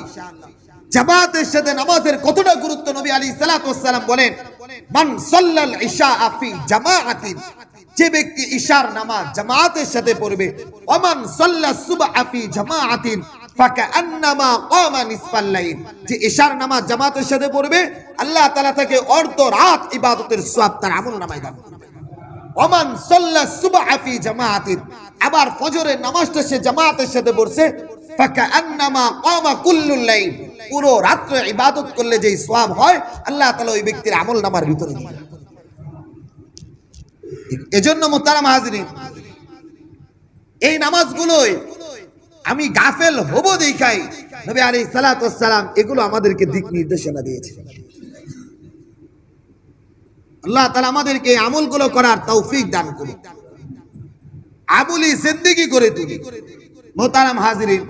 ইনশাআল্লাহ। জামাতের সাথে নামাজের কতটা গুরুত্ব নবী আলী সালাম বলেন, মান সাল্লাল ইশা আফি জামাআতিন যে ব্যক্তি ইশার নামাজ জামাতের সাথে পড়বে, ওমান সাল্লা সুবহ আফি জামাআতিন কামা নিসফাল লাইল। যে ইশার নামাজ জামাতের সাথে পড়বে, আল্লাহ তাআলা তাকে অর্ধ রাত ইবাদতের সওয়াব তার ওমান সাল্লা সুবহ ফি জামাআতিন আবার ফজরের নামাজটা সে জামাতের সাথে পড়ছে পুরো রাত্রে ইবাদত করলে যেই সওয়াব হয়, আল্লাহ তাআলা ওই ব্যক্তির আমল নামার ভিতরে দিবেন এজন্য মোতারাম হাজরিন, এই নামাজগুলোই আমি গাফেল হব দেখাই নবী আলাইহিস সালাতু সালাম এগুলো আমাদেরকে দিক নির্দেশনা দিয়েছে। আল্লাহ তালা আমাদেরকে এই আমলগুলো করার তৌফিক দান করুন আমলি জিন্দেগি করে তুলি মোতারাম হাজিরিন।